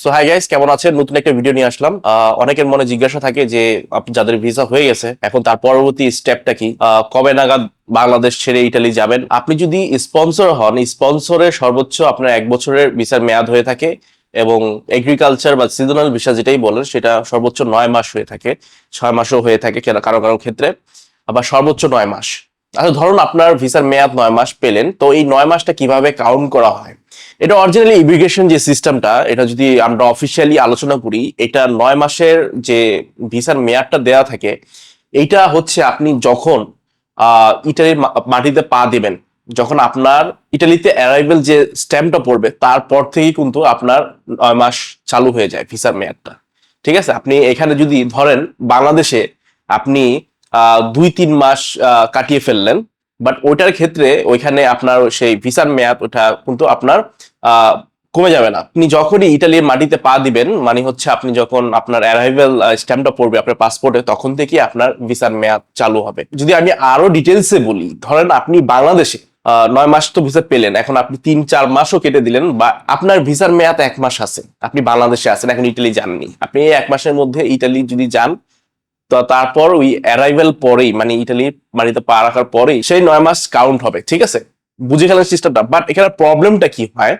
So hi guys কেমন আছেন? নতুন একটা ভিডিও নিয়ে আসলাম। অনেকের মনে জিজ্ঞাসা থাকে যে যাদের ভিসা হয়ে গেছে, এখন তার পরবর্তী স্টেপটা কি? কবে নাগাদ বাংলাদেশ ছেড়ে ইটালি যাবেন? আপনি যদি স্পন্সর হন স্পন্সরের সর্বোচ্চ আপনার এক বছরের ভিসার মেয়াদ হয়ে থাকে এবং এগ্রিকালচার বা সিজনাল ভিসা যেটাই বলেন, সেটা সর্বোচ্চ নয় মাস হয়ে থাকে। ছয় মাসও হয়ে থাকে কারও কারও ক্ষেত্রে, আবার সর্বোচ্চ নয় মাস। আচ্ছা ধরুন আপনার ভিসার মেয়াদ নয় মাস পেলেন, তো এই নয় মাসটা কীভাবে কাউন্ট করা হয়? এটা অরিজিনালি ইমিগ্রেশন যে সিস্টেমটা এটা যদি আমরা অফিসিয়ালি আলোচনা করি, এটা নয় মাসের যে ভিসার মেয়াদটা দেয়া থাকে, এইটা হচ্ছে আপনি যখন ইটালির মাটিতে পা দিবেন, যখন আপনার ইটালিতে অ্যারাইভেল যে স্ট্যাম্পটা পড়বে, তারপর থেকেই কিন্তু আপনার নয় মাস চালু হয়ে যায় ভিসার মেয়াদটা। ঠিক আছে? আপনি এখানে যদি ধরেন, বাংলাদেশে আপনি দুই তিন মাস কাটিয়ে ফেললেন। বাট ওইটার ক্ষেত্রে ওইখানে আপনার সেই ভিসার মেয়াদ ওটা কিন্তু আপনার কমে যাবে না। আপনি যখনই ইটালির মাটিতে পা দিবেন মানে হচ্ছে আপনি যখন আপনার অ্যারাইভেল স্ট্যাম্পটা পড়বে, আপনার পাসপোর্টে তখন থেকেই আপনার ভিসার মেয়াদ চালু হবে। যদি আমি আরও ডিটেলসে বলি, ধরেন আপনি বাংলাদেশে নয় মাস তো ভিসা পেলেন, এখন আপনি তিন, চার মাসও কেটে দিলেন, বা আপনার ভিসার মেয়াদ এক মাস আছে, আপনি বাংলাদেশে আছেন, এখন ইটালি যাননি। আপনি এই এক মাসের মধ্যে ইটালি যদি যান তো তারপর ওই অ্যারাইভেল পরেই মানে ইটালি বাড়িতে পা রাখার পরেই, সেই নয় মাস কাউন্ট হবে, ঠিক আছে? বুঝে গেলেন সিস্টেমটা বাট এখানে প্রবলেমটা কি হয়?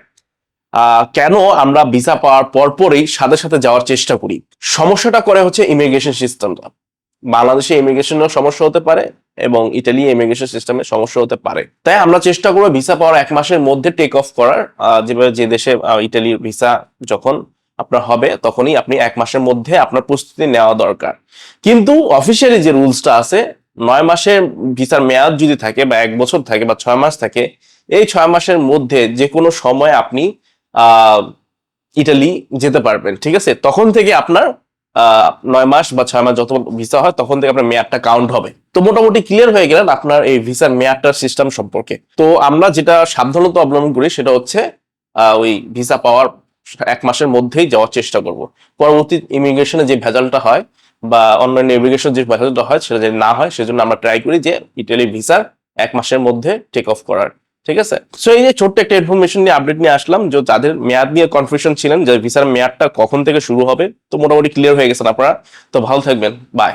কেন আমরা ভিসা পাওয়ার পর পরেই সাথে সাথে যাওয়ার চেষ্টা করি? সমস্যাটা করে হচ্ছে ইমিগ্রেশন সিস্টেমটা বাংলাদেশে ইমিগ্রেশনের সমস্যা হতে পারে এবং ইটালি ইমিগ্রেশন সিস্টেমে সমস্যা হতে পারে। তাই আমরা চেষ্টা করব ভিসা পাওয়ার এক মাসের মধ্যে টেক অফ করার। যেভাবে যে দেশে ইটালির ভিসা যখন আপনার হবে, তখনই আপনি এক মাসের মধ্যে আপনার প্রস্তুতি নেওয়া দরকার। কিন্তু অফিসিয়ালি যে রুলসটা আছে, নয় মাসের ভিসার মেয়াদ যদি থাকে বা এক বছর থাকে বা ছয় মাস থাকে, এই ছয় মাসের মধ্যে যে কোনো সময় আপনি ইটালি যেতে পারবেন, ঠিক আছে? তখন থেকে আপনার নয় মাস বা ছয় মাস যত ভিসা হয়, তখন থেকে আপনার মেয়াদটা কাউন্ট হবে। তো মোটামুটি ক্লিয়ার হয়ে গেলেন আপনার এই ভিসার মেয়াদটার সিস্টেম সম্পর্কে। তো আমরা যেটা সাবধানতা অবলম্বন করি, সেটা হচ্ছে ওই ভিসা পাওয়ার এক মাসের মধ্যেই যাওয়ার চেষ্টা করব। পরবর্তী ইমিগ্রেশনে যে ভেজালটা হয় বা অন্যান্য ইমিগ্রেশন যে ভেজালটা হয়, সেটা যদি না হয়, সেজন্য আমরা ট্রাই করি যে ইটালি ভিসার এক মাসের মধ্যে টেক অফ করার। ঠিক আছে? সো এই যে ছোট্ট একটা ইনফরমেশন নিয়ে আপডেট নিয়ে আসলাম, যে যাদের মেয়াদ নিয়ে কনফিউশন ছিলেন, যে ভিসার মেয়াদটা কখন থেকে শুরু হবে, তো মোটামুটি ক্লিয়ার হয়ে গেছেন আপনারা। তো ভালো থাকবেন। বাই